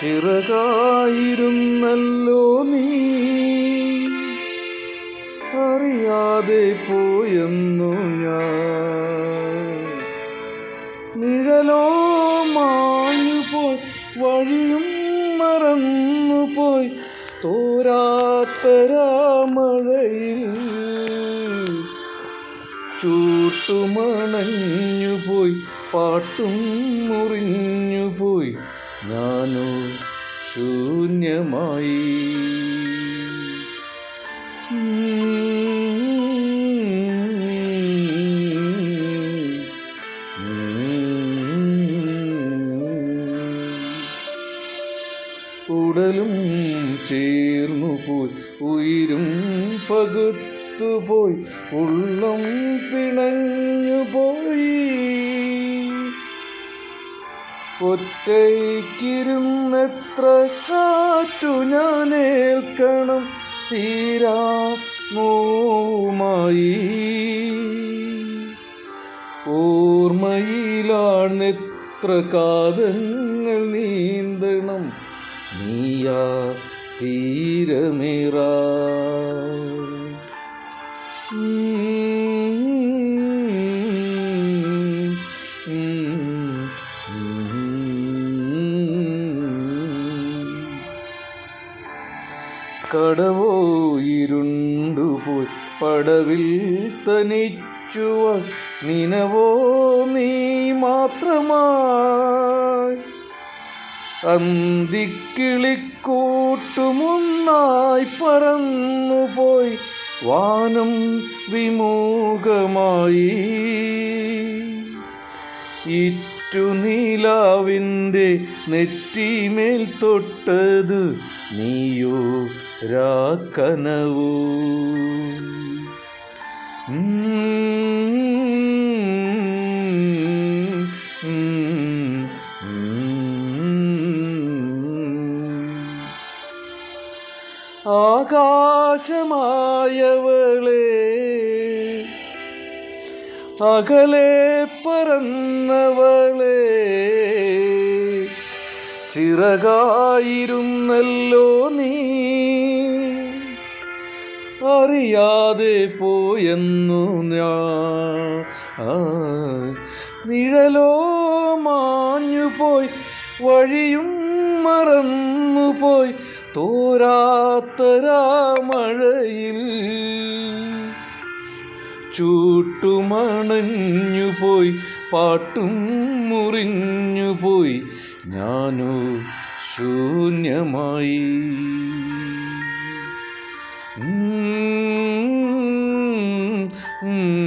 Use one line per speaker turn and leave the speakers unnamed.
ചിറകായിരുന്നല്ലോ നീ. അറിയാതെ പോയെന്നു ഞാൻ. നിഴലോ മാഞ്ഞു പോയി വഴിയും മറന്നു പോയി തോരാത്തരാമഴയിൽ ചൂട്ടുമണഞ്ഞു പോയി പാട്ടും മുറിഞ്ഞു പോയി ഞാനോ ശൂന്യമായി. ഉടലും ചേർന്നു പോയി. ഉയിരും പകുത്തുപോയി. ഉള്ളം പിണഞ്ഞു പോയി. ഒറ്റയ്ക്കിരുന്നെത്ര കാറ്റു ഞാൻ ഏൽക്കണം. തീരാ നോവുമായി ഓർമ്മയിലാണെത്ര കാതങ്ങൾ നീന്തണം. നീയാ തീരമിറ. കടവോ ഇരുണ്ടുപോയി പടവിൽ തനിച്ചുവ. നിനവോ നീ മാത്രമായി. അന്തിക്കിളിക്കൂട്ടുമൊന്നായി പറന്നുപോയി വാനം വിമുഖമായി. ഇറ്റുനീലാവിന്റെ നെറ്റിമേൽ തൊട്ടത് നീയോ രാക്കനവോ ആകാശമായവളെ അകലെ പറന്നവളെ ചിറകായിരുന്നല്ലോ നീ. അറിയാതെ പോയെന്നു ആ, നിഴലോ മാഞ്ഞു പോയി വഴിയും മറന്നുപോയി തോരാത്തരാമഴയിൽ ചൂട്ടുമണഞ്ഞു പോയി പാട്ടും മുറിഞ്ഞു പോയി ഞാനോ ശൂന്യമായി Mm-hmm.